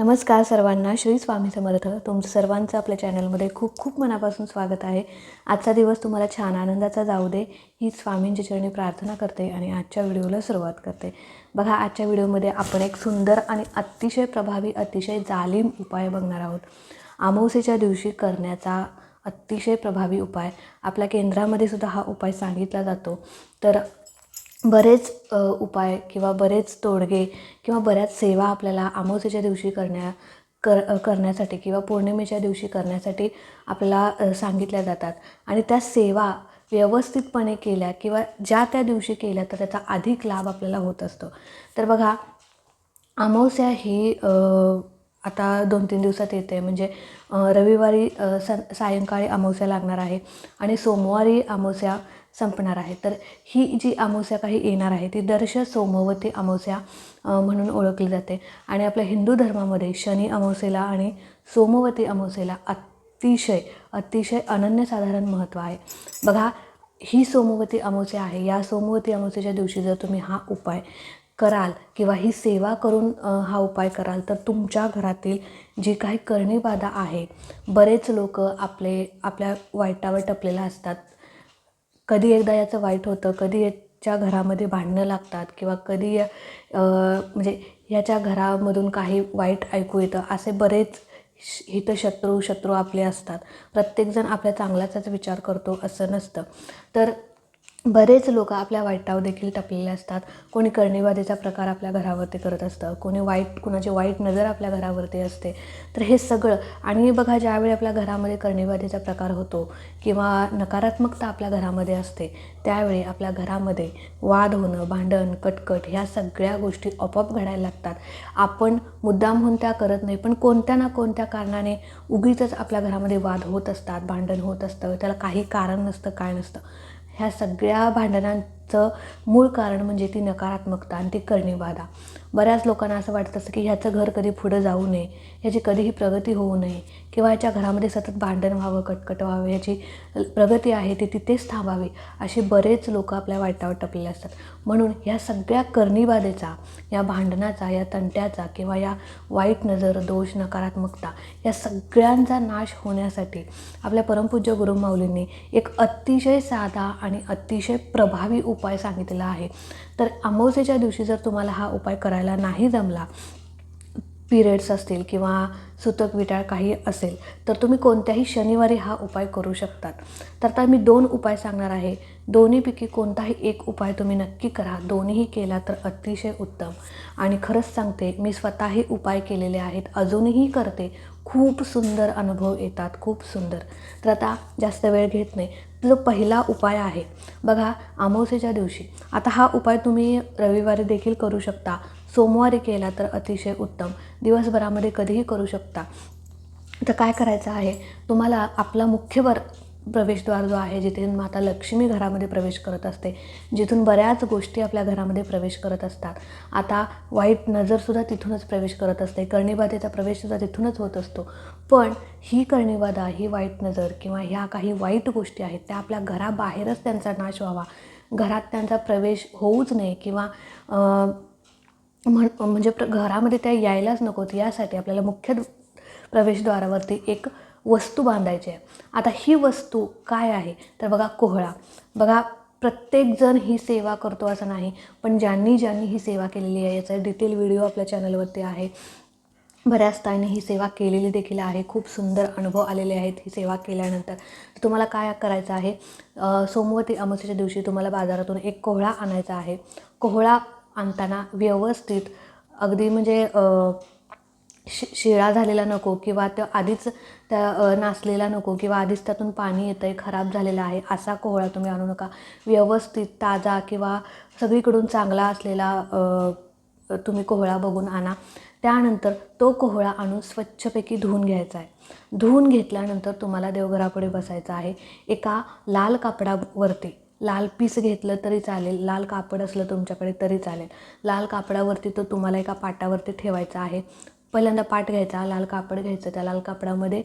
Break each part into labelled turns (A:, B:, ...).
A: नमस्कार सर्वांना श्री स्वामी समर्थ. तुमचं सर्वांचं आपल्या चॅनलमध्ये खूप खूप मनापासून स्वागत आहे. आजचा दिवस तुम्हाला छान आनंदाचा जाऊ दे ही स्वामींची चरणी प्रार्थना करते आणि आजच्या व्हिडिओला सुरुवात करते. बघा आजच्या व्हिडिओमध्ये आपण एक सुंदर आणि अतिशय प्रभावी अतिशय जालीम उपाय बघणार आहोत. अमावस्येच्या दिवशी करण्याचा अतिशय प्रभावी उपाय. आपल्या केंद्रामध्ये सुद्धा हा उपाय सांगितला जातो. तर बरेच उपाय किंवा बरेच तोडगे किंवा बऱ्याच सेवा आपल्याला अमावस्येच्या दिवशी करण्या कर करण्यासाठी किंवा पौर्णिमेच्या दिवशी करण्यासाठी आपल्याला सांगितल्या जातात. आणि त्या सेवा व्यवस्थितपणे केल्या किंवा ज्या त्या दिवशी केल्या तर त्याचा अधिक लाभ आपल्याला होत असतो. तर बघा अमावस्या ही आता दोन तीन दिवसात येते. म्हणजे रविवारी अ, सं सायंकाळी अमावस्या लागणार आहे आणि सोमवारी अमावस्या संपणार आहे. तर ही जी अमावस्या काही येणार आहे ती दर्श सोमवती अमावस्या म्हणून ओळखली जाते. आणि आपल्या हिंदू धर्मामध्ये शनी अमावस्येला आणि सोमवती अमावस्येला अतिशय अतिशय अनन्यसाधारण महत्त्व आहे. बघा ही सोमवती अमावस्या आहे. या सोमवती अमावस्येच्या दिवशी जर तुम्ही हा उपाय कराल किंवा ही सेवा करून हा उपाय कराल तर तुमच्या घरातील जी काही करणीबाधा आहे बरेच लोक आपले आपल्या वाईटावर टपलेला असतात. कधी एकदा याचं वाईट होतं कधी याच्या घरामध्ये भांडणं लागतात किंवा कधी म्हणजे याच्या घरामधून काही वाईट ऐकू येतं असे बरेच श- हितशत्रू शत्रू आपले असतात. प्रत्येकजण आपल्या चांगल्याचाच विचार करतो असं नसतं. तर बरेच लोक आपल्या वाईटावर देखील टपलेले असतात. कोणी करणीबाधीचा प्रकार आपल्या घरावरती करत असतं. कोणी वाईट कुणाची वाईट नजर आपल्या घरावरती असते. तर हे सगळं आणि बघा ज्यावेळी आपल्या घरामध्ये कर्णीवादीचा प्रकार होतो किंवा नकारात्मकता आपल्या घरामध्ये असते त्यावेळी आपल्या घरामध्ये वाद होणं भांडण कटकट ह्या सगळ्या गोष्टी आपोआप घडायला लागतात. आपण मुद्दामहून त्या करत नाही पण कोणत्या ना कोणत्या कारणाने उगीच आपल्या घरामध्ये वाद होत असतात भांडण होत असतं त्याला काही कारण नसतं काय नसतं. ह्या सगळ्या भांडणां चं मूळ कारण म्हणजे ती नकारात्मकता आणि ती करणीबाधा बऱ्याच लोकांना असं वाटत असतं की ह्याचं घर कधी पुढं जाऊ नये ह्याची कधीही प्रगती होऊ नये किंवा ह्याच्या घरामध्ये सतत भांडण व्हावं कटकट व्हावं ह्याची प्रगती आहे ती तिथेच थांबावी असे बरेच लोक आपल्या वाटावर टपलेले असतात. म्हणून ह्या सगळ्या करणीबाधेचा या भांडणाचा या तंट्याचा किंवा या वाईट नजर दोष नकारात्मकता या सगळ्यांचा नाश होण्यासाठी आपल्या परमपूज्य गुरु माऊलींनी एक अतिशय साधा आणि अतिशय प्रभावी उप उपाय सांगितलेला आहे. तर अमावस्येच्या दिवशी जर तुम्हाला हा उपाय करायला नाही जमला पिरियड्स असतील किंवा सुतक विटाळ काही असेल तर तुम्ही कोणत्याही शनिवारी हा उपाय करू शकतात. तर आता मी दोन उपाय सांगणार आहे. दोन्हीपैकी कोणताही एक उपाय तुम्ही नक्की करा. दोन्हीही केला तर अतिशय उत्तम. आणि खरंच सांगते मी स्वतःही उपाय केलेले आहेत. अजूनही करते. खूप सुंदर अनुभव येतात. खूप सुंदर. तर आता जास्त वेळ घेत नाही. जो पहिला उपाय आहे. बघा अमावस्येच्या दिवशी. आता हा उपाय तुम्ही रविवारी देखील करू शकता. सोमवारी केला तर अतिशय उत्तम. दिवसभरामध्ये कधीही करू शकता. तर काय करायचं आहे? तुम्हाला आपला मुख्य वर प्रवेशद्वार जो आहे जिथे माता लक्ष्मी घरामध्ये प्रवेश करत असते जिथून बऱ्याच गोष्टी आपल्या घरामध्ये प्रवेश करत असतात. आता वाईट नजरसुद्धा तिथूनच प्रवेश करत असते करणीबाधेचा प्रवेशसुद्धा तिथूनच होत असतो. पण ही कर्णीबाधा ही वाईट नजर किंवा ह्या काही वाईट गोष्टी आहेत त्या आपल्या घराबाहेरच त्यांचा नाश व्हावा. घरात त्यांचा प्रवेश होऊच नये किंवा म्हण म्हणजे प्र घरामध्ये त्या यायलाच नकोत यासाठी आपल्याला मुख्य प्रवेशद्वारावरती एक वस्तू बांधायची आहे. आता ही वस्तू काय आहे? तर बघा कोहळा. बघा प्रत्येकजण ही सेवा करतो असं नाही पण ज्यांनी ज्यांनी ही सेवा केलेली आहे याचा डिटेल व्हिडिओ आपल्या चॅनलवरती आहे. बऱ्याच ताईने ही सेवा केलेली देखील आहे. खूप सुंदर अनुभव आलेले आहेत ही सेवा केल्यानंतर. तुम्हाला काय करायचं आहे? सोमवती अमावस्येच्या दिवशी तुम्हाला बाजारातून एक कोहळा आणायचा आहे. कोहळा आणताना व्यवस्थित अगदी म्हणजे शि शिळा झालेला नको किंवा तो आधीच त्या नासलेला नको किंवा आधीच त्यातून पाणी येतं आहे खराब झालेला आहे असा कोहळा तुम्ही आणू नका. व्यवस्थित ताजा किंवा सगळीकडून चांगला असलेला तुम्ही कोहळा बघून आणा. त्यानंतर तो कोहळा आणून स्वच्छपैकी धुवून घ्यायचा आहे. धुवून घेतल्यानंतर तुम्हाला देवघरापुढे बसायचं आहे. एका लाल कापडावरती लाल पीस घेतलं तरी चालेल लाल कापड असलं तुमच्याकडे तरी चालेल. लाल कापडावरती तो तुम्हाला एका पाटावरती ठेवायचा आहे. पहिल्यांदा पाट घ्यायचा लाल कापड घ्यायचं त्या लाल कापडामध्ये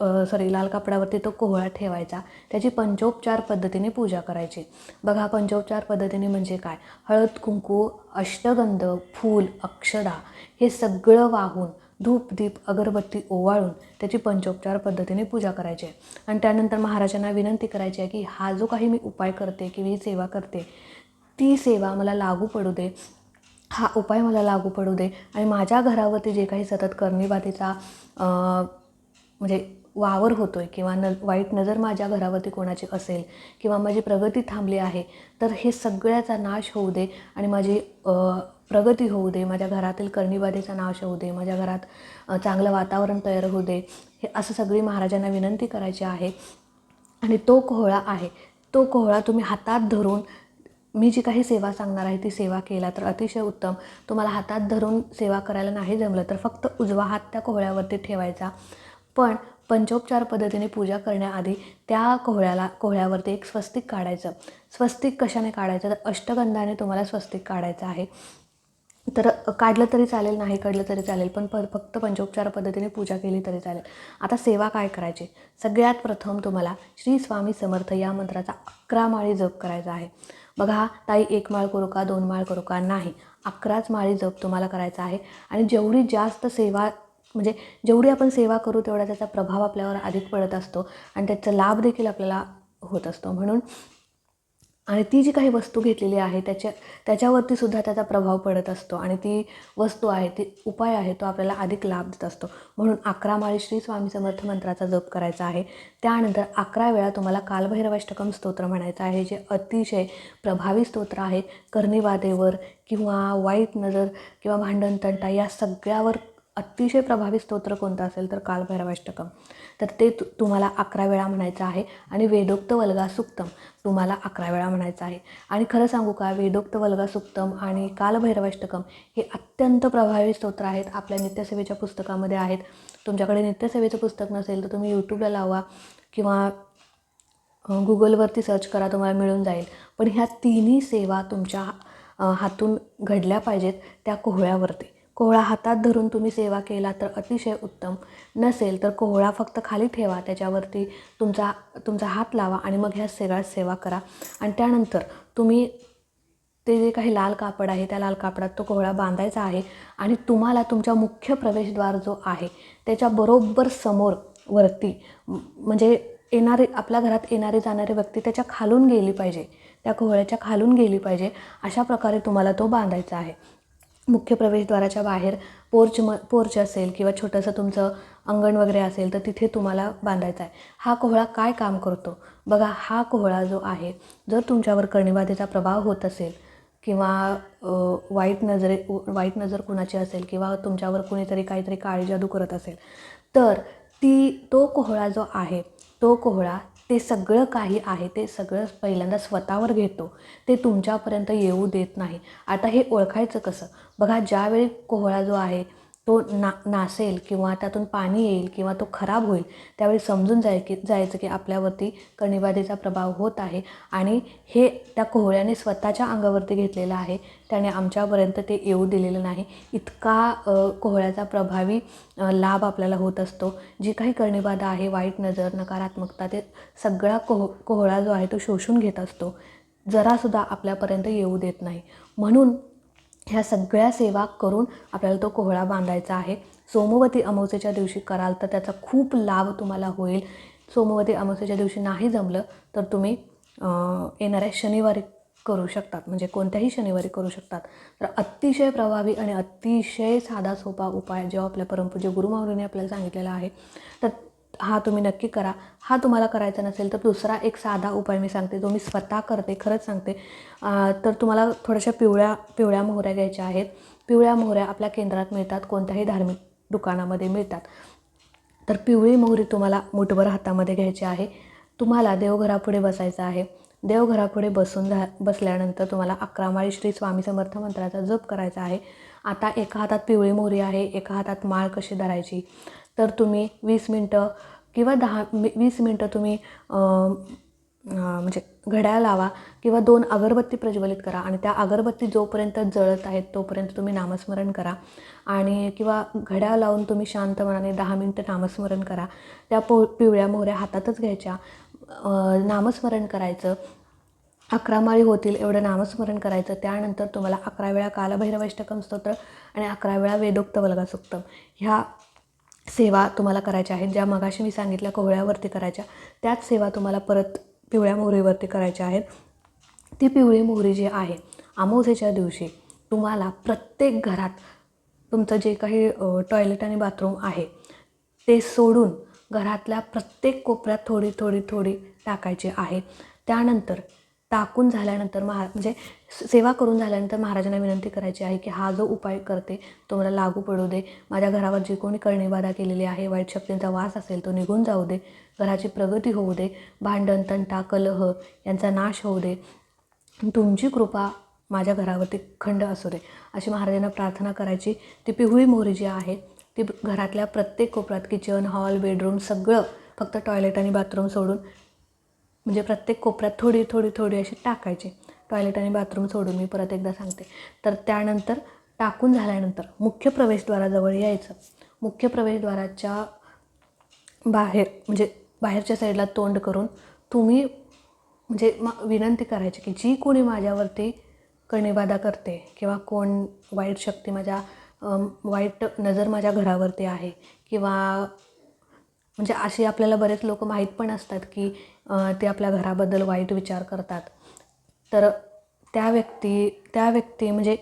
A: सॉरी लाल कापडावरती तो कोहळा ठेवायचा. त्याची पंचोपचार पद्धतीने पूजा करायची. बघा पंचोपचार पद्धतीने म्हणजे काय? हळद कुंकू अष्टगंध फूल अक्षदा हे सगळं वाहून धूप दीप अगरबत्ती ओवाळून त्याची पंचोपचार पद्धतीने पूजा करायची. आहे आणि त्यानंतर महाराजांना विनंती करायची आहे की हा जो काही मी उपाय करते किंवा ही सेवा करते ती सेवा मला लागू पडू दे. हा उपाय मला लागू पडू दे. आणि माझ्या घरावरती जे काही सतत करणीबाधीचा म्हणजे वावर होतो आहे किंवा न वाईट नजर माझ्या घरावरती कोणाची असेल किंवा माझी प्रगती थांबली आहे तर हे सगळ्याचा नाश होऊ दे आणि माझी प्रगती होऊ दे. माझ्या घरातील करणीबाधेचा नाश होऊ दे. माझ्या घरात चांगलं वातावरण तयार होऊ दे. हे असं सगळी महाराजांना विनंती करायची आहे. आणि तो कोहळा आहे. तो कोहळा तुम्ही हातात धरून मी जी काही सेवा सांगणार आहे ती सेवा केला तर अतिशय उत्तम. तुम्हाला हातात धरून सेवा करायला नाही जमलं तर फक्त उजवा हात त्या कोहळ्यावरती ठेवायचा. पण पंचोपचार पद्धतीने पूजा करण्याआधी त्या कोहळ्याला कोहळ्यावरती एक स्वस्तिक काढायचं. स्वस्तिक कशाने काढायचं? तर अष्टगंधाने तुम्हाला स्वस्तिक काढायचं आहे. तर काढलं तरी चालेल नाही काढलं तरी चालेल पण प फक्त पंचोपचार पद्धतीने पूजा केली तरी चालेल. आता सेवा काय करायची? सगळ्यात प्रथम तुम्हाला श्री स्वामी समर्थ या मंत्राचा अकरा माळी जप करायचा आहे. बघा ताई एक माळ करू का दोन माळ करू का? नाही. अकराच माळी जप तुम्हाला करायचा आहे. आणि जेवढी जास्त सेवा म्हणजे जेवढी आपण सेवा करू तेवढा त्याचा प्रभाव आपल्यावर अधिक पडत असतो आणि त्याचा लाभ देखील आपल्याला होत असतो. म्हणून आणि ती जी काही वस्तू घेतलेली आहे त्याच्या त्याच्यावरती सुद्धा त्याचा प्रभाव पडत असतो आणि ती वस्तू आहे ती उपाय आहे तो आपल्याला अधिक लाभ देत असतो. म्हणून अकरा माळी श्री स्वामी समर्थ मंत्राचा जप करायचा आहे. त्यानंतर अकरा वेळा तुम्हाला कालभैरवाष्टकम स्तोत्र म्हणायचं आहे जे अतिशय प्रभावी स्तोत्र आहे. कर्णिवादेवर किंवा वाईट नजर किंवा भांडण तंटा या सगळ्यावर अतिशय प्रभावी स्तोत्र कोणतं असेल तर कालभैरवाष्टकम. तर ते तु तुम्हाला अकरा वेळा म्हणायचं आहे आणि वेदोक्त वल्गा सुक्तम तुम्हाला अकरा वेळा म्हणायचं आहे. आणि खरं सांगू का वेदोक्त वल्गा सुक्तम आणि कालभैरवाष्टकम हे अत्यंत प्रभावी स्तोत्र आहेत. आपल्या नित्यसेवेच्या पुस्तकामध्ये आहेत. तुमच्याकडे नित्यसेवेचं पुस्तक नसेल तर तुम्ही यूट्यूबला लावा किंवा गुगलवरती सर्च करा तुम्हाला मिळून जाईल. पण ह्या तिन्ही सेवा तुमच्या हातून घडल्या पाहिजेत त्या कोहळ्यावरती. कोहळा हातात धरून तुम्ही सेवा केला तर अतिशय उत्तम. नसेल तर कोहळा फक्त खाली ठेवा त्याच्यावरती तुमचा तुमचा हात लावा आणि मग ह्या सगळ्या सेवा करा. आणि त्यानंतर तुम्ही ते जे काही लाल कापड आहे त्या लाल कापडात तो कोहळा बांधायचा आहे आणि तुम्हाला तुमच्या मुख्य प्रवेशद्वार जो आहे त्याच्या बरोबर समोर वरती म्हणजे येणारे आपल्या घरात येणारी जाणारी व्यक्ती त्याच्या खालून गेली पाहिजे त्या कोहळ्याच्या खालून गेली पाहिजे अशा प्रकारे तुम्हाला तो बांधायचा आहे. मुख्य प्रवेशद्वाराच्या बाहेर पोर्च म पोर्च असेल किंवा छोटंसं तुमचं अंगण वगैरे असेल तर तिथे तुम्हाला बांधायचा आहे. हा कोहळा काय काम करतो? बघा हा कोहळा जो आहे जर तुमच्यावर कणीबाधेचा प्रभाव होत असेल किंवा वाईट नजरे वाईट नजर कुणाची असेल किंवा तुमच्यावर कुणीतरी काहीतरी काळी जादू करत असेल तर ती तो कोहळा जो आहे तो कोहळा ते सगळं काही आहे ते सगळं पहिल्यांदा स्वतःवर घेतो. ते तुमच्यापर्यंत येऊ देत नाही. आता हे ओळखायचं कसं? बघा ज्यावेळी कोहळा जो आहे तो ना नासेल किंवा त्यातून पाणी येईल किंवा तो खराब होईल त्यावेळी समजून जाय की जायचं की आपल्यावरती कणिबाधेचा प्रभाव होत आहे. आणि हे त्या कोहळ्याने स्वतःच्या अंगावरती घेतलेलं आहे. त्याने आमच्यापर्यंत ते येऊ दिलेलं नाही. इतका कोहळ्याचा प्रभावी लाभ आपल्याला होत असतो. जी काही करणीबाधा आहे वाईट नजर नकारात्मकता ते सगळा कोह कोहळा जो आहे तो शोषून घेत असतो. जरासुद्धा आपल्यापर्यंत येऊ देत नाही. म्हणून ह्या सगळ्या सेवा करून आपल्याला तो कोहळा बांधायचा आहे. सोमवती अमावस्येच्या दिवशी कराल तर त्याचा खूप लाभ तुम्हाला होईल. सोमवती अमावस्येच्या दिवशी नाही जमलं तर तुम्ही येणाऱ्या शनिवारी करू शकतात. म्हणजे कोणत्याही शनिवारी करू शकतात. तर अतिशय प्रभावी आणि अतिशय साधा सोपा उपाय जो आपल्या परमपूज्य गुरुमाऊलीने आपल्याला सांगितलेला आहे. तर हा तुम्ही नक्की करा. हा तुम्हाला करायचा नसेल तर दुसरा एक साधा उपाय मी सांगते जो मी स्वतः करते खरंच सांगते. तर तुम्हाला थोड्याशा पिवळ्या पिवळ्या मोहऱ्या घ्यायच्या आहेत. पिवळ्या मोहऱ्या आपल्या केंद्रात मिळतात कोणत्याही धार्मिक दुकानामध्ये मिळतात. तर पिवळी मोहरी तुम्हाला मुठभर हातामध्ये घ्यायची आहे. तुम्हाला देवघरापुढे बसायचं आहे. देवघरापुढे बसून झा बसल्यानंतर तुम्हाला अकरा माळी श्री स्वामी समर्थ मंत्राचा जप करायचा आहे. आता एका हातात पिवळी मोहरी आहे एका हातात माळ कशी धरायची? तर तुम्ही वीस मिनटं किंवा दहा मी वीस मिनटं तुम्ही म्हणजे घड्याळ लावा किंवा दोन अगरबत्ती प्रज्वलित करा आणि त्या अगरबत्ती जोपर्यंत जळत आहेत तोपर्यंत तुम्ही नामस्मरण करा आणि किंवा घड्याळ लावून तुम्ही शांत मनाने दहा मिनटं नामस्मरण करा. त्या पो पिवळ्या मोहऱ्या हातातच घ्यायच्या. नामस्मरण करायचं. अकरा माळी होतील एवढं नामस्मरण करायचं. त्यानंतर तुम्हाला अकरा वेळा कालभैरवैष्टकम स्तोत्र आणि अकरा वेळा वेदोक्त वल्गा सुक्तम ह्या सेवा तुम्हाला करायच्या आहेत. ज्या मगाशी मी सांगितल्या कोहळ्यावरती करायच्या त्याच सेवा तुम्हाला परत पिवळ्या मोहरीवरती करायच्या आहेत. ती पिवळी मोहरी जी आहे अमावस्येच्या दिवशी तुम्हाला प्रत्येक घरात तुमचं जे काही टॉयलेट आणि बाथरूम आहे ते सोडून घरातल्या प्रत्येक कोपऱ्यात थोडी थोडी थोडी टाकायची आहे. त्यानंतर टाकून झाल्यानंतर महा म्हणजे सेवा करून झाल्यानंतर महाराजांना विनंती करायची आहे की हा जो उपाय करते तो मला लागू पडू दे. माझ्या घरावर जी कोणी कळणीबाधा केलेली आहे वाईट शक्तींचा वास असेल तो निघून जाऊ दे. घराची प्रगती होऊ दे. भांडण तंटा कलह यांचा नाश होऊ दे. तुमची कृपा माझ्या घरावरती खंड असू दे. अशी महाराजांना प्रार्थना करायची. ती पिवळी मोहरी जी आहे ती घरातल्या प्रत्येक कोपऱ्यात किचन हॉल बेडरूम सगळं फक्त टॉयलेट आणि बाथरूम सोडून म्हणजे प्रत्येक कोपऱ्यात थोडी थोडी थोडी अशी टाकायची. टॉयलेट आणि बाथरूम सोडून मी परत एकदा सांगते. तर त्यानंतर टाकून झाल्यानंतर मुख्य प्रवेशद्वाराजवळ यायचं. मुख्य प्रवेशद्वाराच्या बाहेर म्हणजे बाहेरच्या साईडला तोंड करून तुम्ही म्हणजे मा विनंती करायची की जी कोणी माझ्यावरती कणेबाधा करते किंवा कोण वाईट शक्ती माझ्या वाईट नजर माझ्या घरावरती आहे किंवा म्हणजे अशी आपल्याला बरेच लोक माहीत पण असतात की ते आपल्या घराबद्दल वाईट विचार करतात. तर त्या व्यक्ती त्या व्यक्ती म्हणजे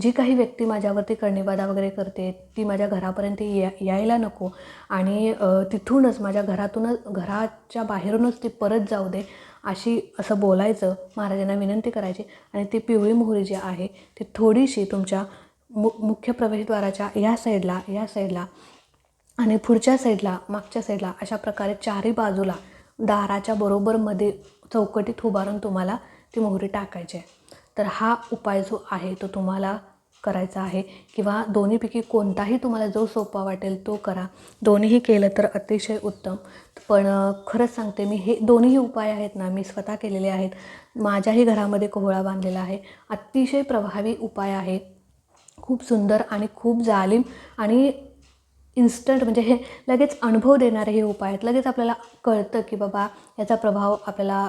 A: जी काही व्यक्ती माझ्यावरती करणीबाधा वगैरे करते ती माझ्या घरापर्यंत या यायला नको आणि तिथूनच माझ्या घरातूनच घराच्या बाहेरूनच ती परत जाऊ दे अशी असं बोलायचं महाराजांना विनंती करायची आणि ती पिवळी मोहरी जी आहे ती थोडीशी तुमच्या मु मुख्य प्रवेशद्वाराच्या या साईडला या साईडला आणि पुढच्या साईडला मागच्या साईडला अशा प्रकारे चारही बाजूला दाराच्या बरोबरमध्ये चौकटीत उभारून तुम्हाला ती मोहरी टाकायची आहे. तर हा उपाय जो आहे तो तुम्हाला करायचा आहे किंवा दोन्हीपैकी कोणताही तुम्हाला जो सोपा वाटेल तो करा. दोन्हीही केलं तर अतिशय उत्तम. पण खरंच सांगते मी हे दोन्हीही उपाय आहेत ना मी स्वतः केलेले आहेत. माझ्याही घरामध्ये कोहळा बांधलेला आहे. अतिशय प्रभावी उपाय आहे. खूप सुंदर आणि खूप जालीम आणि इन्स्टंट म्हणजे हे लगेच अनुभव देणारे हे उपाय आहेत. लगेच आपल्याला कळतं की बाबा याचा प्रभाव आपल्याला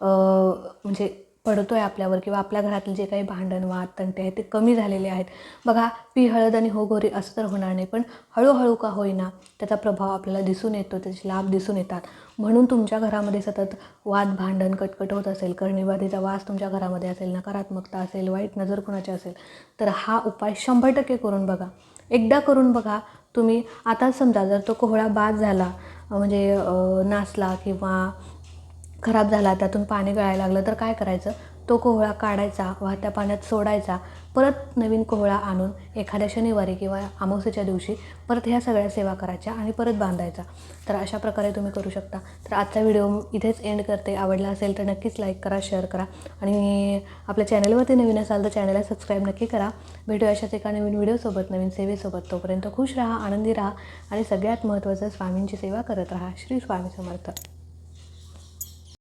A: म्हणजे पडतो आहे आपल्यावर किंवा आपल्या घरातले जे काही भांडण वाद तंटे आहेत ते कमी झालेले आहेत. बघा पी हळद आणि हो गोरी असं तर होणार नाही पण हळूहळू का होईना त्याचा प्रभाव आपल्याला दिसून येतो त्याचे लाभ दिसून येतात. म्हणून तुमच्या घरामध्ये सतत वाद भांडण कटकट होत असेल कर्णीबाधीचा वास तुमच्या घरामध्ये असेल नकारात्मकता असेल वाईट नजर कुणाची असेल तर हा उपाय शंभर टक्के करून बघा. एकदा करून बघा तुम्ही आता समजा जर तो कोहळा बाद झाला म्हणजे नाचला नासला किंवा खराब झाला त्यातून पाणी गळायला लागलं तर काय करायचं? तो कोहळा काढायचा वाहत्या पाण्यात सोडायचा परत नवीन कोहळा आणून एखाद्या शनिवारी किंवा अमावस्याच्या दिवशी परत ह्या सगळ्या सेवा करायच्या आणि परत बांधायचा. तर अशा प्रकारे तुम्ही करू शकता. तर आजचा व्हिडिओ इथेच एंड करते. आवडला असेल तर नक्कीच लाईक करा शेअर करा आणि आपल्या चॅनलवरती नवीन असाल तर चॅनलला सबस्क्राईब नक्की करा. भेटूया अशाच एका नवीन व्हिडिओसोबत नवीन सेवेसोबत. तोपर्यंत खुश राहा आनंदी राहा आणि सगळ्यात महत्त्वाचं स्वामींची सेवा करत राहा. श्री स्वामी समर्थ.